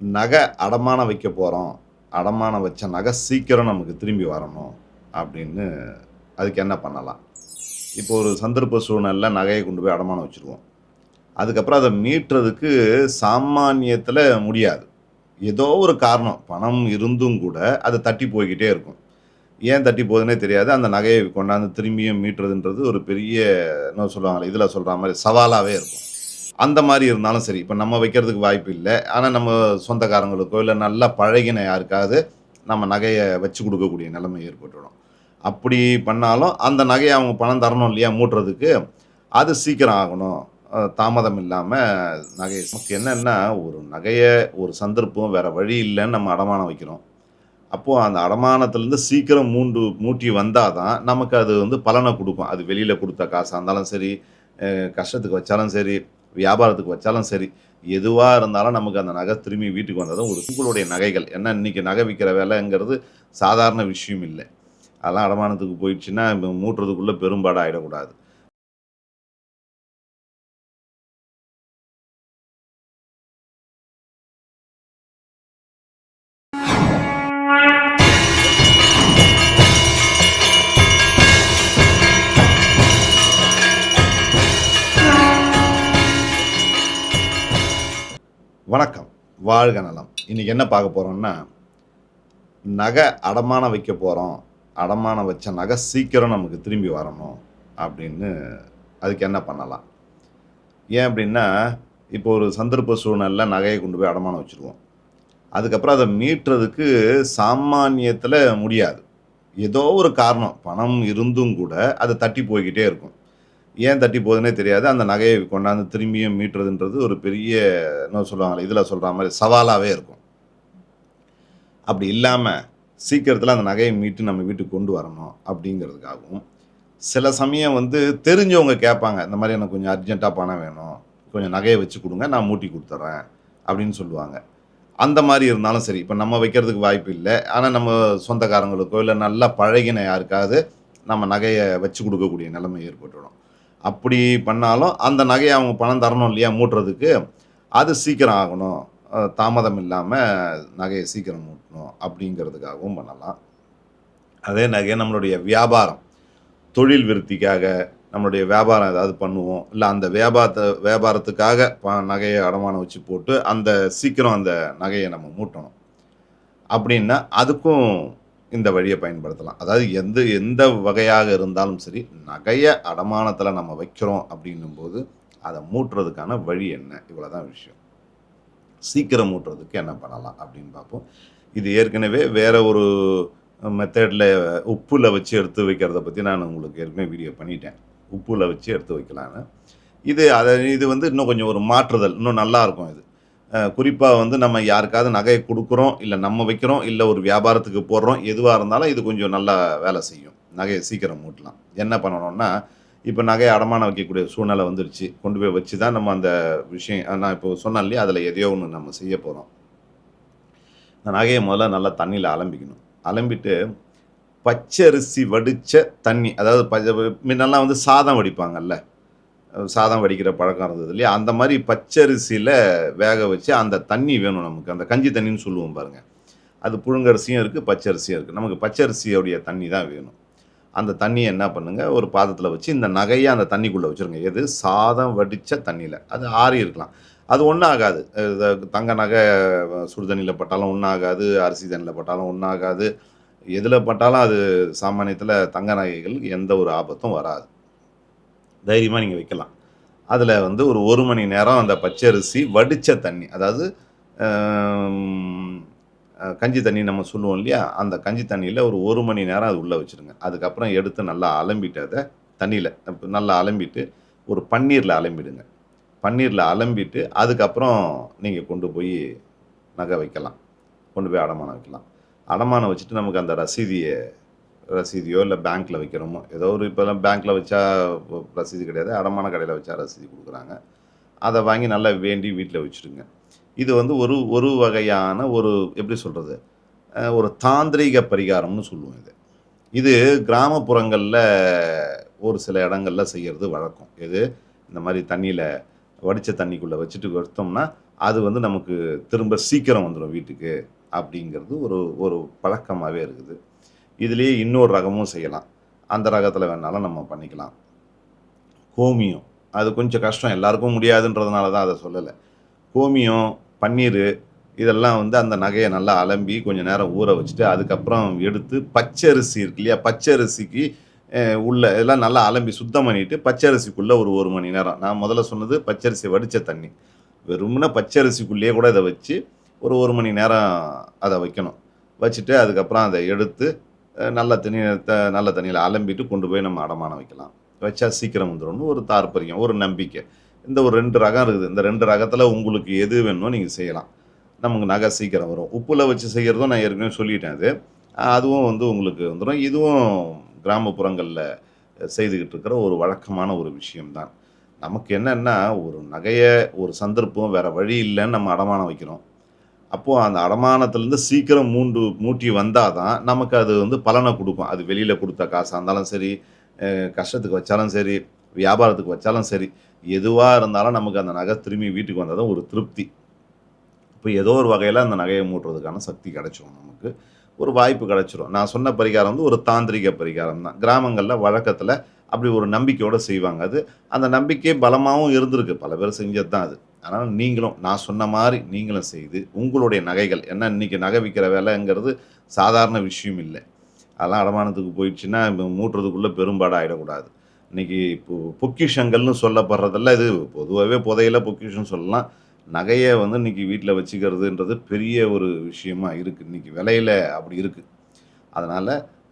நகை அடமானம் வைக்க போகிறோம் அடமானம் வச்ச நகை சீக்கிரம் நமக்கு திரும்பி வரணும் அப்படின்னு அதுக்கு என்ன பண்ணலாம்? இப்போ ஒரு சந்தர்ப்ப சூழ்நிலை நகையை கொண்டு போய் அடமானம் வச்சுருவோம். அதுக்கப்புறம் அதை மீட்டுறதுக்கு சாமானியத்தில் முடியாது. ஏதோ ஒரு காரணம். பணம் இருந்தும் கூட அது தட்டி போய்கிட்டே இருக்கும். ஏன் தட்டி போகுதுன்னே தெரியாது. அந்த நகையை கொண்டாந்து திரும்பியும் மீட்டுறதுன்றது ஒரு பெரிய என்ன சொல்லுவாங்களே இதில் சொல்கிற மாதிரி சவாலாகவே இருக்கும். அந்த மாதிரி இருந்தாலும் சரி இப்போ நம்ம வைக்கிறதுக்கு வாய்ப்பு இல்லை. ஆனால் நம்ம சொந்தக்காரங்களுக்கோ இல்லை நல்லா பழகின யாருக்காவது நம்ம நகையை வச்சு கொடுக்கக்கூடிய நிலைமை ஏற்பட்டுடும். அப்படி பண்ணாலும் அந்த நகையை அவங்க பணம் தரணும் இல்லையா மூட்டுறதுக்கு அது சீக்கிரம் ஆகணும். தாமதம் இல்லாமல் நகை நமக்கு என்னென்னா ஒரு நகையை ஒரு சந்தர்ப்பம் வேறு வழி இல்லைன்னு நம்ம அடமானம் வைக்கிறோம். அப்போது அந்த அடமானத்துலேருந்து சீக்கிரம் மூண்டு மூட்டி வந்தால் தான் நமக்கு அது வந்து பலனை கொடுக்கும். அது வெளியில் கொடுத்த காசாக இருந்தாலும் சரி கஷ்டத்துக்கு வச்சாலும் சரி வியாபாரத்துக்கு வச்சாலும் சரி எதுவாக இருந்தாலும் நமக்கு அந்த நகை திரும்பி வீட்டுக்கு வந்ததும் ஒரு உங்களுடைய நகைகள். ஏன்னா இன்றைக்கி நகை விற்கிற வேலைங்கிறது சாதாரண விஷயம் இல்லை. அதெல்லாம் அடமானத்துக்கு போயிடுச்சுன்னா மூட்டுறதுக்குள்ளே பெரும்பாடாக ஆகிடக்கூடாது வணக்கம். வாழ்க நலம். இன்றைக்கி என்ன பார்க்க போகிறோம்னா நகை அடமானம் வைக்க போகிறோம் அடமானம் வச்ச நகை சீக்கிரம் நமக்கு திரும்பி வரணும் அப்படின்னு அதுக்கு என்ன பண்ணலாம்? ஏன் அப்படின்னா இப்போ ஒரு சந்தர்ப்ப சூழ்நிலை நகையை கொண்டு போய் அடமானம் வச்சுருவோம். அதுக்கப்புறம் அதை மீட்டுறதுக்கு சாமானியத்தில் முடியாது. ஏதோ ஒரு காரணம். பணம் இருந்தும் கூட அதை தட்டி போய்கிட்டே இருக்கும். ஏன் தட்டி போகுதுன்னே தெரியாது. அந்த நகையை கொண்டாந்து திரும்பியும் மீட்டுறதுன்றது ஒரு பெரிய என்ன சொல்லுவாங்களே இதில் சொல்கிற மாதிரி சவாலாகவே இருக்கும். அப்படி இல்லாமல் சீக்கிரத்தில் அந்த நகையை மீட்டு நம்ம வீட்டுக்கு கொண்டு வரணும் அப்படிங்கிறதுக்காகவும் சில சமயம் வந்து தெரிஞ்சவங்க கேட்பாங்க இந்த மாதிரி எனக்கு கொஞ்சம் அர்ஜென்ட்டாக பணம் வேணும் கொஞ்சம் நகையை வச்சு கொடுங்க நான் மூட்டி கொடுத்துட்றேன் அப்படின்னு சொல்லுவாங்க. அந்த மாதிரி இருந்தாலும் சரி இப்போ நம்ம வைக்கிறதுக்கு வாய்ப்பு இல்லை. ஆனால் நம்ம சொந்தக்காரங்களுக்கோ இல்லை நல்லா பழகின யாருக்காவது நம்ம நகையை வச்சு கொடுக்கக்கூடிய நிலைமை ஏற்பட்டுடும். அப்படி பண்ணாலும் அந்த நகையை அவங்க பணம் தரணும் இல்லையா மூட்டுறதுக்கு அது சீக்கிரம் ஆகணும். தாமதம் இல்லாமல் நகையை சீக்கிரம் மூட்டணும் அப்படிங்கிறதுக்காகவும் பண்ணலாம். அதே நகையை நம்மளுடைய வியாபாரம் தொழில் விருத்திக்காக நம்மளுடைய வியாபாரம் ஏதாவது பண்ணுவோம். இல்லை அந்த வியாபாரத்தை வியாபாரத்துக்காக ப நகையை அடமானம் வச்சு போட்டு அந்த சீக்கிரம் அந்த நகையை நம்ம மூட்டணும். அப்படின்னா அதுக்கும் இந்த வழியை பயன்படுத்தலாம். அதாவது எந்த எந்த வகையாக இருந்தாலும் சரி நகையை அடமானத்தில் நம்ம வைக்கிறோம் அப்படின்னும்போது அதை மூட்டுறதுக்கான வழி என்ன? இவ்வளோ தான் விஷயம். சீக்கிரம் மூட்டுறதுக்கு என்ன பண்ணலாம் அப்படின்னு பார்ப்போம். இது ஏற்கனவே வேற ஒரு மெத்தடில் உப்புல வச்சு எடுத்து வைக்கிறத பற்றி நான் உங்களுக்கு ஏற்கனவே வீடியோ பண்ணிட்டேன். உப்புல வச்சு எடுத்து வைக்கலான்னு இது அதை இது வந்து இன்னும் கொஞ்சம் ஒரு மாற்றுதல். இன்னும் நல்லாயிருக்கும் இது. குறிப்பாக வந்து நம்ம யாருக்காவது நகையை கொடுக்குறோம் இல்லை நம்ம வைக்கிறோம் இல்லை ஒரு வியாபாரத்துக்கு போடுறோம் எதுவாக இருந்தாலும் இது கொஞ்சம் நல்லா வேலை செய்யும். நகையை சீக்கிரம் மூட்டலாம். என்ன பண்ணணும்னா இப்போ நகையை அடமானம் வைக்கக்கூடிய சூழ்நிலை வந்துருச்சு. கொண்டு போய் வச்சு தான் நம்ம அந்த விஷயம் நான் இப்போ சொன்னேன் இல்லையா அதில் எதையோ ஒன்று நம்ம செய்ய போகிறோம் இந்த நகையை முதல்ல நல்லா தண்ணியில் அலம்பிக்கணும். அலம்பிட்டு பச்சரிசி வடித்த தண்ணி அதாவது ப முன்னெல்லாம் வந்து சாதம் வடிப்பாங்கல்ல சாதம் வடிக்கிற பழக்கம் இருந்தது இல்லையா? அந்த மாதிரி பச்சரிசியில் வேக வச்சு அந்த தண்ணி வேணும் நமக்கு. அந்த கஞ்சி தண்ணின்னு சொல்லுவோம் பாருங்கள் அது புழுங்கரிசியும் இருக்குது பச்சரிசியும் இருக்குது நமக்கு பச்சரிசியோடைய தண்ணி தான் வேணும். அந்த தண்ணியை என்ன பண்ணுங்கள் ஒரு பாத்திரத்தில் வச்சு இந்த நகையை அந்த தண்ணிக்குள்ளே வச்சுருங்க. எது? சாதம் வடித்த தண்ணியில். அது ஆறி இருக்கலாம். அது ஒன்றும் ஆகாது. தங்க நகை சுடுதண்ணியில் பட்டாலும் ஒன்றும் ஆகாது. அரிசி தண்ணியில் பட்டாலும் ஒன்றும் ஆகாது. எதில் பட்டாலும் அது சாமானியத்தில் தங்க நகைகள் எந்த ஒரு ஆபத்தும் வராது. தைரியமாக நீங்கள் வைக்கலாம். அதில் வந்து ஒரு ஒரு மணி நேரம் அந்த பச்சரிசி வடித்த தண்ணி அதாவது கஞ்சி தண்ணி நம்ம சொல்லுவோம் இல்லையா? அந்த கஞ்சி தண்ணியில் ஒரு ஒரு மணி நேரம் அது உள்ளே வச்சுருங்க. அதுக்கப்புறம் எடுத்து நல்லா அலம்பிட்டு அதை தண்ணியில் நல்லா அலம்பிட்டு ஒரு பன்னீரில் அலம்பிடுங்க. பன்னீரில் அலம்பிட்டு அதுக்கப்புறம் நீங்கள் கொண்டு போய் நகை வைக்கலாம். கொண்டு போய் அடமானம் வைக்கலாம். அடமானம் வச்சுட்டு நமக்கு அந்த ரசீதியை ரசீதியோ இல்லை பேங்க்கில் வைக்கிறோமோ ஏதோ ஒரு இப்போல்லாம் பேங்க்கில் வச்சா ரசீது கிடையாது. அடமான கடையில் வச்சா ரசீது கொடுக்குறாங்க. அதை வாங்கி நல்லா வேண்டி வீட்டில் வச்சுடுங்க இது வந்து ஒரு ஒரு வகையான ஒரு எப்படி சொல்கிறது ஒரு தாந்திரிக பரிகாரம்னு சொல்லுவோம் இது. இது கிராமப்புறங்களில் ஒரு சில இடங்களில் செய்கிறது வழக்கம். இது இந்த மாதிரி தண்ணியில் வடித்த தண்ணிக்குள்ளே வச்சுட்டு எடுத்தோம்னா அது வந்து நமக்கு திரும்ப சீக்கிரம் வந்துடும் வீட்டுக்கு. அப்படிங்கிறது ஒரு ஒரு பழக்கமாகவே இருக்குது. இதுலேயே இன்னொரு ரகமும் செய்யலாம். அந்த ரகத்தில் வேணாலும் நம்ம பண்ணிக்கலாம். கோமியம். அது கொஞ்சம் கஷ்டம். எல்லாருக்கும் முடியாதுன்றதுனால தான் அதை சொல்லலை. கோமியம் பன்னீர் இதெல்லாம் வந்து அந்த நகையை நல்லா அலம்பி கொஞ்சம் நேரம் ஊற வச்சுட்டு அதுக்கப்புறம் எடுத்து பச்சரிசி இருக்கு இல்லையா? பச்சரிசிக்கு உள்ள இதெல்லாம் நல்லா அலம்பி சுத்தம் பண்ணிட்டு பச்சரிசிக்குள்ளே ஒரு ஒரு மணி நேரம். நான் முதல்ல சொன்னது பச்சரிசி வடித்த தண்ணி. வெறும்னா பச்சரிசிக்குள்ளேயே கூட இதை வச்சு ஒரு ஒரு மணி நேரம் அதை வைக்கணும். வச்சுட்டு அதுக்கப்புறம் அதை எடுத்து நல்ல தண்ணி த- நல்ல தண்ணியில் அலம்பிட்டு கொண்டு போய் நம்ம அடமானம் வைக்கலாம். வச்சா சீக்கிரம் வந்துடும்னு ஒரு தாற்பரியம் ஒரு நம்பிக்கை. இந்த ஒரு ரெண்டு ரகம் இருக்குது. இந்த ரெண்டு ரகத்தில் உங்களுக்கு எது வேணுமோ நீங்கள் செய்யலாம். நமக்கு நகை சீக்கிரம் வரும். உப்பில் வச்சு செய்கிறதும் நான் ஏற்கனவே சொல்லிட்டேன் அது. அதுவும் வந்து உங்களுக்கு வந்துடும் இதுவும் கிராமப்புறங்களில் செய்துக்கிட்டு இருக்கிற ஒரு வழக்கமான ஒரு விஷயம்தான். நமக்கு என்னென்னா ஒரு நகையை ஒரு சந்தர்ப்பம் வேறு வழி இல்லைன்னு நம்ம அடமானம் வைக்கிறோம். அப்போது அந்த அடமானத்துலேருந்து சீக்கிரம் மூண்டு மூட்டி வந்தால் தான் நமக்கு அது வந்து பலனை கொடுக்கும். அது வெளியில் கொடுத்த காசாக இருந்தாலும் சரி கஷ்டத்துக்கு வச்சாலும் சரி வியாபாரத்துக்கு வச்சாலும் சரி எதுவாக இருந்தாலும் நமக்கு அந்த நகை திரும்பி வீட்டுக்கு வந்தால் தான் ஒரு திருப்தி. இப்போ ஏதோ ஒரு வகையில் அந்த நகையை மூட்டுறதுக்கான சக்தி கிடைச்சிரும் நமக்கு. ஒரு வாய்ப்பு கிடைச்சிரும். நான் சொன்ன பரிகாரம் வந்து ஒரு தாந்திரிக பரிகாரம் தான் கிராமங்களில் வழக்கத்தில் அப்படி ஒரு நம்பிக்கையோடு செய்வாங்க. அது அந்த நம்பிக்கை பலமாகவும் இருந்திருக்கு. பல பேர் செஞ்சது தான் அது. அதனால் நீங்களும் நான் சொன்ன மாதிரி நீங்களும் செய்து உங்களுடைய நகைகள் ஏன்னா இன்றைக்கி நகை விற்கிற வேலைங்கிறது சாதாரண விஷயம் இல்லை. அதெல்லாம் அடமானத்துக்கு போயிடுச்சுன்னா மூட்டுறதுக்குள்ளே பெரும்பாடு ஆகிடக்கூடாது இன்றைக்கி இப்போ பொக்கிஷங்கள்னு சொல்லப்படுறதெல்லாம் இது பொதுவாகவே புதையில பொக்கிஷம் சொல்லலாம். நகையை வந்து இன்னைக்கு வீட்டில் வச்சுக்கிறதுன்றது பெரிய ஒரு விஷயமா இருக்குது இன்றைக்கி விலையில் அப்படி இருக்குது அதனால்